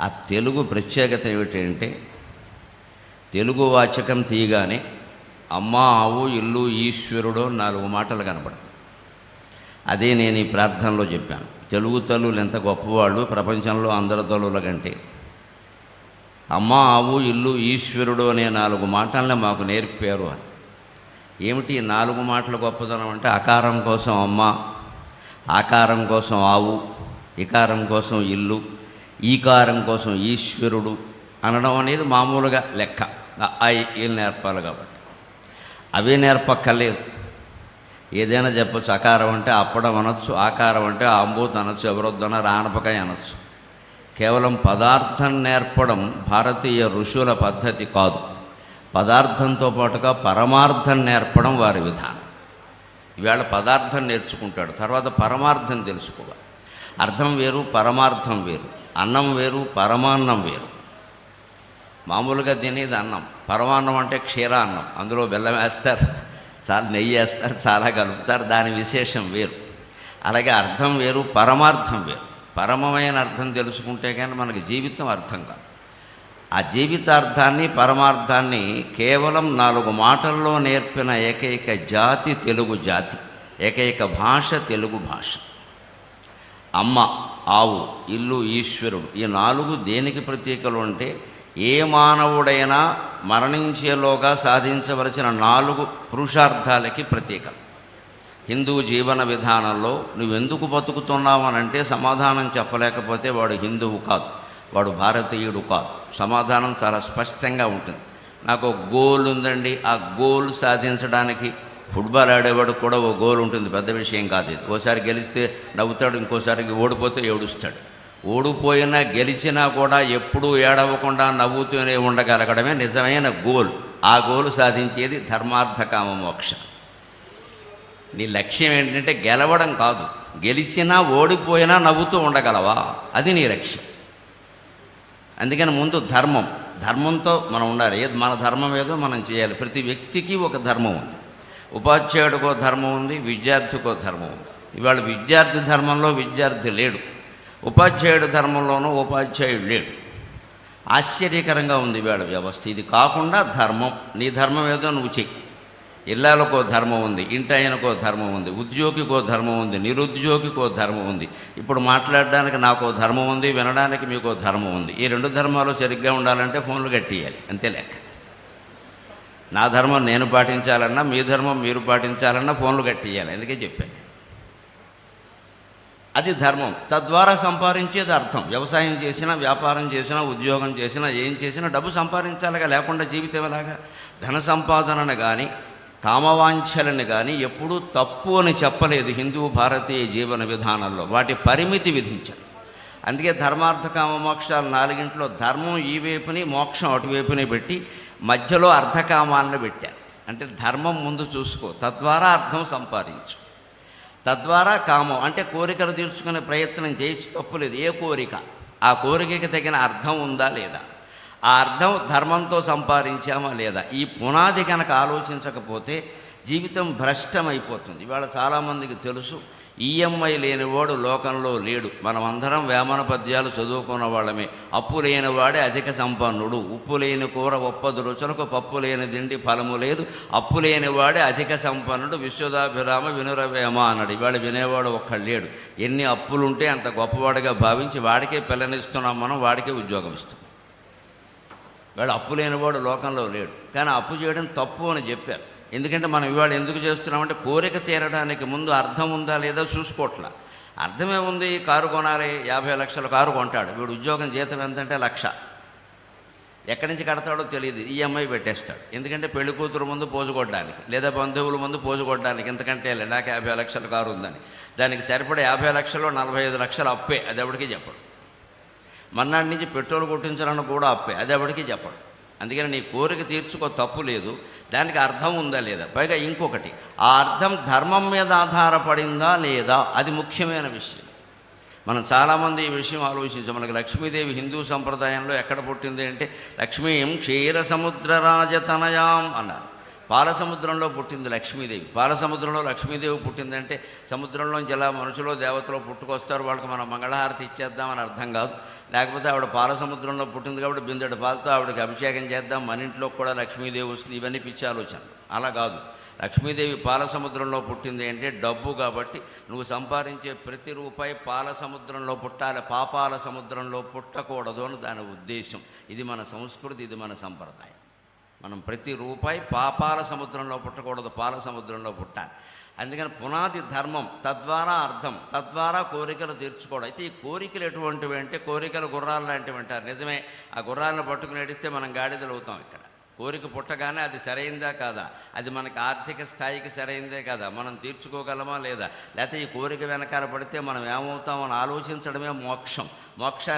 ఆ తెలుగు ప్రత్యేకత ఏమిటంటే తెలుగు వాచకం తీయగానే అమ్మ ఆవు ఇల్లు ఈశ్వరుడు నాలుగు మాటలు కనపడతాయి. అదే నేను ఈ ప్రార్థనలో చెప్పాను. తెలుగు తల్లులు ఎంత గొప్పవాళ్ళు ప్రపంచంలో అందరి తల్లుల కంటే. అమ్మ ఆవు ఇల్లు ఈశ్వరుడు అనే నాలుగు మాటల్ని మాకు నేర్పారు అని. ఏమిటి నాలుగు మాటల గొప్పతనం అంటే అకారం కోసం అమ్మ ఆకారం కోసం ఆవు ఇకారం కోసం ఇల్లు ఈకారం కోసం ఈశ్వరుడు అనడం అనేది మామూలుగా లెక్క. ఐ వీళ్ళు నేర్పాలి కాబట్టి. అవే నేర్పక్కర్లేదు. ఏదైనా చెప్పచ్చు అకారం అంటే అప్పడం అనొచ్చు ఆకారం అంటే ఆంబూత్ అనొచ్చు ఎవరొద్దన రానపకాయ అనొచ్చు. కేవలం పదార్థం నేర్పడం భారతీయ ఋషుల పద్ధతి కాదు. పదార్థంతో పాటుగా పరమార్థం నేర్పడం వారి విధానం. ఈవేళ పదార్థం నేర్చుకుంటాడు తర్వాత పరమార్థం తెలుసుకోవాలి. అర్థం వేరు పరమార్థం వేరు. అన్నం వేరు పరమాన్నం వేరు. మామూలుగా తినేది అన్నం. పరమాన్నం అంటే క్షీరాన్నం అందులో బెల్లం వేస్తారు చాలా నెయ్యి వేస్తారు చాలా కలుపుతారు దాని విశేషం వేరు. అలాగే అర్థం వేరు పరమార్థం వేరు. పరమమైన అర్థం తెలుసుకుంటే కానీ మనకి జీవితం అర్థం కాదు. ఆ జీవితార్థాన్ని పరమార్థాన్ని కేవలం నాలుగు మాటల్లో నేర్పిన ఏకైక జాతి తెలుగు జాతి. ఏకైక భాష తెలుగు భాష. అమ్మ ఆవు ఇల్లు ఈశ్వరుడు ఈ నాలుగు దేనికి ప్రతీకలు అంటే ఏ మానవుడైనా మరణించేలోగా సాధించవలసిన నాలుగు పురుషార్థాలకి ప్రత్యేక. హిందూ జీవన విధానంలో నువ్వెందుకు బతుకుతున్నావు అని అంటే సమాధానం చెప్పలేకపోతే వాడు హిందువు కాదు వాడు భారతీయుడు కాదు. సమాధానం చాలా స్పష్టంగా ఉంటుంది. నాకు గోల్ ఉందండి ఆ గోల్ సాధించడానికి ఫుట్బాల్ ఆడేవాడు కూడా ఓ గోల్ ఉంటుంది పెద్ద విషయం కాదు ఇది. ఓసారి గెలిస్తే నవ్వుతాడు ఇంకోసారి ఓడిపోతే ఏడుస్తాడు. ఓడిపోయినా గెలిచినా కూడా ఎప్పుడూ ఏడవకుండా నవ్వుతూనే ఉండగలగడమే నిజమైన గోల్. ఆ గోలు సాధించేది ధర్మార్థకామ మోక్ష. నీ లక్ష్యం ఏంటంటే గెలవడం కాదు గెలిచినా ఓడిపోయినా నవ్వుతూ ఉండగలవా? అది నీ లక్ష్యం. అందుకని ముందు ధర్మం. ధర్మంతో మనం ఉండాలి. ఏది మన ధర్మం ఏదో మనం చేయాలి. ప్రతి వ్యక్తికి ఒక ధర్మం ఉంది. ఉపాధ్యాయుడికో ధర్మం ఉంది విద్యార్థికో ధర్మం ఉంది. ఇవాళ విద్యార్థి ధర్మంలో విద్యార్థి లేడు. ఉపాధ్యాయుడు ధర్మంలోనూ ఉపాధ్యాయుడు లేడు. ఆశ్చర్యకరంగా ఉంది ఇవాళ వ్యవస్థ. ఇది కాకుండా ధర్మం. నీ ధర్మం ఏదో నువ్వు చెయ్యి. ఇల్లాలకో ధర్మం ఉంది ఇంటి ఆయనకో ధర్మం ఉంది ఉద్యోగికో ధర్మం ఉంది నిరుద్యోగికో ధర్మం ఉంది. ఇప్పుడు మాట్లాడడానికి నాకో ధర్మం ఉంది వినడానికి మీకో ధర్మం ఉంది. ఈ రెండు ధర్మాలు సరిగ్గా ఉండాలంటే ఫోన్లు కట్టేయాలి అంతే లెక్క. నా ధర్మం నేను పాటించాలన్నా మీ ధర్మం మీరు పాటించాలన్నా ఫోన్లు కట్టేయాలి అందుకే చెప్పాను. అది ధర్మం. తద్వారా సంపాదించేది అర్థం. వ్యవసాయం చేసినా వ్యాపారం చేసినా ఉద్యోగం చేసినా ఏం చేసినా డబ్బు సంపాదించాలిగా లేకుండా జీవితం ఎలాగా? ధన సంపాదనను కానీ కామవాంఛలను కానీ ఎప్పుడూ తప్పు అని చెప్పలేదు హిందూ భారతీయ జీవన విధానంలో. వాటి పరిమితి విధించారు. అందుకే ధర్మార్థ కామ మోక్షాలు నాలుగింట్లో ధర్మం ఈ వైపుని మోక్షం అటువైపునే పెట్టి మధ్యలో అర్ధకామాలను పెట్టారు అంటే ధర్మం ముందు చూసుకో. తద్వారా అర్థం సంపాదించు. తద్వారా కామం. అంటే కోరికలు తీర్చుకునే ప్రయత్నం చేయొచ్చు తప్పులేదు. ఏ కోరిక? ఆ కోరికకి తగిన అర్థం ఉందా లేదా? ఆ అర్థం ధర్మంతో సంపాదించామా లేదా? ఈ పునాది కనుక ఆలోచించకపోతే జీవితం భ్రష్టమైపోతుంది. ఇవాళ చాలామందికి తెలుసు ఈఎంఐ లేనివాడు లోకంలో లేడు. మనమందరం వేమన పద్యాలు చదువుకున్న వాళ్ళమే. అప్పు లేనివాడే అధిక సంపన్నుడు. ఉప్పు లేని కూర ఒప్పదు. రుచులకు పప్పు లేని దిండి ఫలము లేదు. అప్పు లేనివాడే అధిక సంపన్నుడు. విశ్వదాభిరామ వినురవేమ అన్నాడు. ఇవాళ వినేవాడు ఒక్కడు లేడు. ఎన్ని అప్పులుంటే అంత గొప్పవాడిగా భావించి వాడికే పిల్లనిస్తున్నాం మనం వాడికే ఉద్యోగం ఇస్తాం వాడు అప్పు లేనివాడు లోకంలో లేడు. కానీ అప్పు చేయడం తప్పు అని చెప్పారు. ఎందుకంటే మనం ఇవాళ ఎందుకు చేస్తున్నామంటే కోరిక తీరడానికి ముందు అర్థం ఉందా లేదా చూసుకోవట్లా. అర్థమే ఉంది కారు కొనాలి యాభై లక్షల కారు కొంటాడు. వీడు ఉద్యోగం జీతం ఎంతంటే లక్ష. ఎక్కడి నుంచి కడతాడో తెలియదు ఈఎంఐ పెట్టేస్తాడు. ఎందుకంటే పెళ్ళి కూతురు ముందు పోజుకోవడానికి లేదా బంధువుల ముందు పోజుకోవడానికి ఎందుకంటే నాకు యాభై లక్షల కారు ఉందని. దానికి సరిపడే యాభై లక్షలు నలభై ఐదు లక్షలు అప్పే అది ఎవరికి చెప్పడు. మన్నాడి నుంచి పెట్రోల్ కొట్టించాలని కూడా అప్పే అది ఎవరికి చెప్పడు. అందుకని నీ కోరిక తీర్చుకో తప్పు లేదు. దానికి అర్థం ఉందా లేదా? పైగా ఇంకొకటి ఆ అర్థం ధర్మం మీద ఆధారపడిందా లేదా? అది ముఖ్యమైన విషయం. మనం చాలామంది ఈ విషయం ఆలోచించాం. మనకి లక్ష్మీదేవి హిందూ సంప్రదాయంలో ఎక్కడ పుట్టింది అంటే లక్ష్మీం క్షీర సముద్ర రాజతనయాం అన్నారు. పాలసముద్రంలో పుట్టింది లక్ష్మీదేవి. పాలసముద్రంలో లక్ష్మీదేవి పుట్టిందంటే సముద్రంలోంచి ఎలా మనుషులో దేవతలో పుట్టుకొస్తారు వాళ్ళకి మనం మంగళహారతి ఇచ్చేద్దామని అర్థం కాదు. లేకపోతే ఆవిడ పాల సముద్రంలో పుట్టింది కాబట్టి బిందెడు పాలతో ఆవిడకి అభిషేకం చేద్దాం మన ఇంట్లో కూడా లక్ష్మీదేవి వస్తుంది. ఇవన్నీ పిచ్చి ఆలోచన అలా కాదు. లక్ష్మీదేవి పాల సముద్రంలో పుట్టింది అంటే డబ్బు కాబట్టి నువ్వు సంపాదించే ప్రతి రూపాయి పాల సముద్రంలో పుట్టాలి. పాపాల సముద్రంలో పుట్టకూడదు అని దాని ఉద్దేశం. ఇది మన సంస్కృతి ఇది మన సంప్రదాయం. మనం ప్రతి రూపాయి పాపాల సముద్రంలో పుట్టకూడదు పాల సముద్రంలో పుట్టాలి. అందుకని పునాది ధర్మం తద్వారా అర్థం తద్వారా కోరికలు తీర్చుకోవడం. అయితే ఈ కోరికలు ఎటువంటివి అంటే కోరికలు గుర్రాలు లాంటివి అంటారు. నిజమే ఆ గుర్రాలను పట్టుకుని నడిస్తే మనం గాడిదలు అవుతాం ఇక్కడ. కోరిక పుట్టగానే అది సరైందా కాదా? అది మనకి ఆర్థిక స్థాయికి సరైందే కాదా? మనం తీర్చుకోగలమా లేదా? లేకపోతే ఈ కోరిక వెనకాల పడితే మనం ఏమవుతామని ఆలోచించడమే మోక్షం. మోక్షాన్ని